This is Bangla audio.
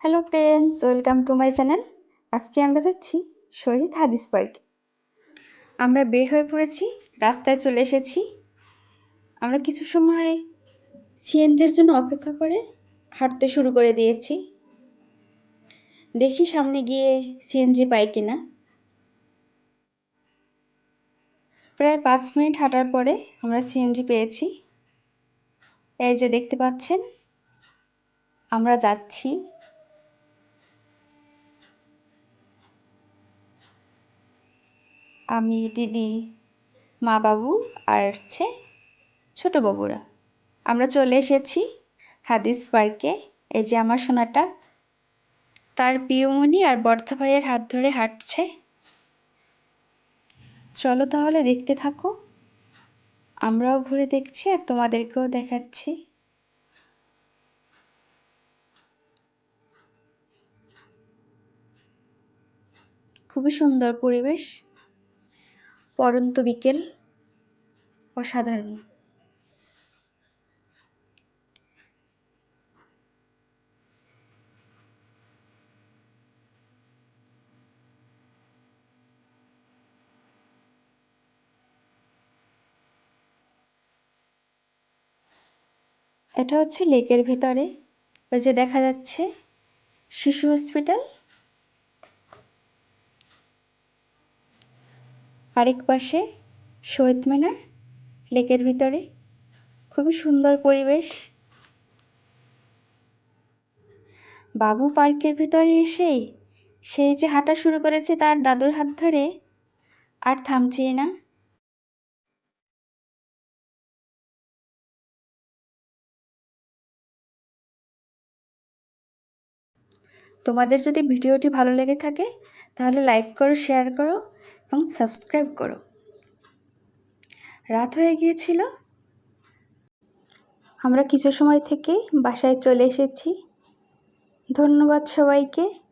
Hello friends, welcome to my channel. আজকে আমরা যাচ্ছি শহীদ হাদিস পার্কে। আমরা বের হয়ে পড়েছি, রাস্তায় চলে এসেছি। আমরা কিছু সময় সিএনজির জন্য অপেক্ষা করে হাঁটতে শুরু করে দিয়েছি। দেখি সামনে গিয়ে সিএনজি পাই কিনা। প্রায় পাঁচ মিনিট হাঁটার পরে আমরা সিএনজি পেয়েছি। এই যে দেখতে পাচ্ছেন, আমরা যাচ্ছি। আমি দিদি মা বাবু আর হচ্ছে ছোটো বাবুরা। আমরা চলে এসেছি হাদিস পার্কে। এই যে আমার সোনাটা, তার পিয়মণি আর বর্ধা ভাইয়ের হাত ধরে হাঁটছে। চলো তাহলে দেখতে থাকো। আমরাও ঘুরে দেখছি আর তোমাদেরকেও দেখাচ্ছি। খুবই সুন্দর পরিবেশ। পরন্ত বিকেল অসাধারণ। এটা হচ্ছে লেকের ভেতরে ওই যে দেখা যাচ্ছে শিশু হসপিটাল। আরেক পাশে শহীদ মিনার, লেকের ভিতরে। খুবই সুন্দর পরিবেশ। বাবু পার্কের ভিতরে এসেই সেই যে হাঁটা শুরু করেছে তার দাদুর হাত ধরে আর থামছেই না। তোমাদের যদি ভিডিওটি ভালো লেগে থাকে, তাহলে লাইক করো শেয়ার করো এবং সাবস্ক্রাইব করো। রাত হয়ে গিয়েছিল। আমরা কিছু সময় থেকে বাসায় চলে এসেছি। ধন্যবাদ সবাইকে।